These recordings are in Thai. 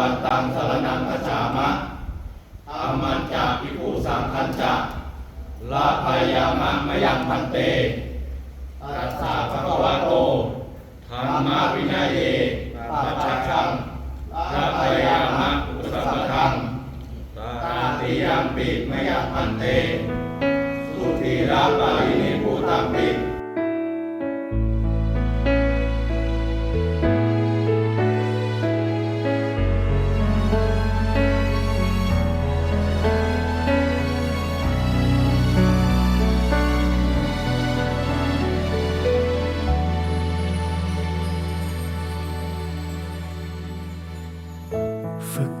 วันตังสรนังคัจามะอามันจะภิกขุสังคัญจะลาภายามะมยังพันเตตัสสะภควะโตธรรมะวินัยเยปัจจังลาภายามะอุสัมปทังตาติยัมปิมยังพันเต สุธีราปาริ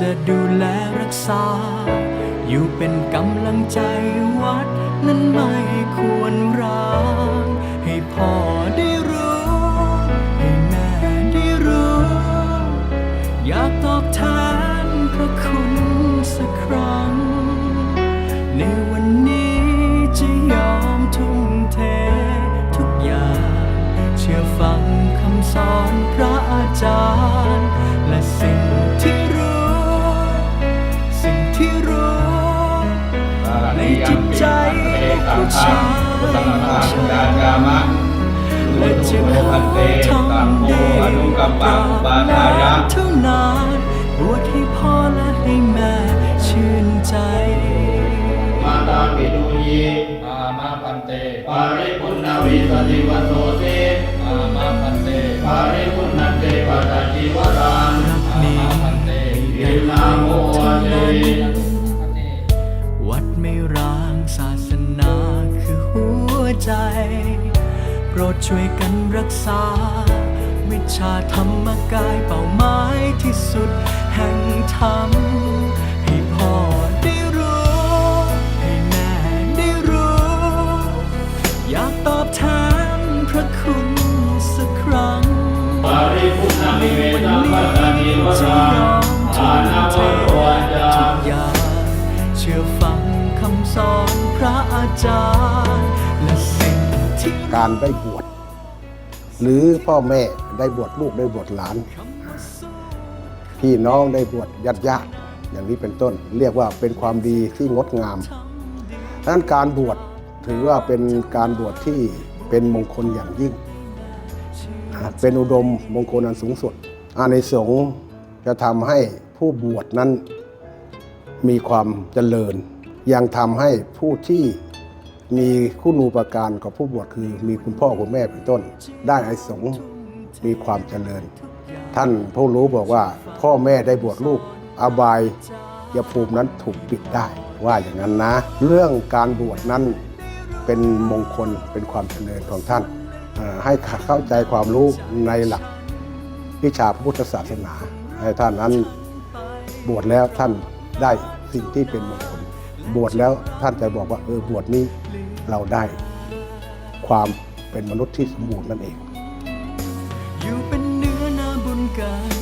จะดูแลรักษา อยู่เป็นกำลังใจวัดนั้นไม่ควรร้าง ให้พ่อได้รู้ ผู้ชายสังฆังดายามะและจะขอทำดีอนุกัมปังปาทายะท่านานบวชให้พ่อและให้แม่ชื่นใจ มาตาปิตุยีอามาพันเต ปาริปุณณวิสติวัสโสเสอามาพันเต ปาริปุณ โปรดช่วยกันรักษา วิชาธรรมกายเป้าหมายที่สุดแห่งธรรม ให้พ่อได้รู้ ให้แม่ได้รู้ อยากตอบแทนพระคุณสักครั้งปาริปุณณวิเวตังปัจจิวรานอานาโวโรจาทุกอย่างเชื่อฟังคำสอนพระอาจารย์และสิ่งที่ การได้บวชหรือพ่อแม่ได้บวชลูกได้บวชหลาน พี่น้องได้บวชญาติญาติอย่างนี้เป็นต้น เรียกว่าเป็นความดีที่งดงามดังนั้นการบวชถือว่าเป็นการบวชที่เป็นมงคลอย่างยิ่ง เป็นอุดมมงคลอันสูงสุดอาในสงส์จะทำให้ผู้บวชนั้นมีความเจริญ ยังทำให้ผู้ที่ มีคุณูปการกับผู้บวชคือ มีคุณพ่อคุณแม่เป็นต้น ได้ไอสงมีความเจริญ ท่านผู้รู้บอกว่า พ่อแม่ได้บวชลูกอบายยภูมินั้นถูกปิดได้ว่าอย่างนั้นนะ เรื่องการบวชนั้นเป็นมงคลเป็นความเจริญของท่าน ให้เข้าใจความรู้ในหลักวิชาพระพุทธศาสนา ให้ท่านนั้นบวชแล้วท่านได้สิ่งที่เป็นมงคลบวชแล้วท่านจะบอกว่าเออบวชนี้ เราได้ความเป็นมนุษย์ที่สมบูรณ์นั่นเอง อยู่เป็นเนื้อนาบุญกัน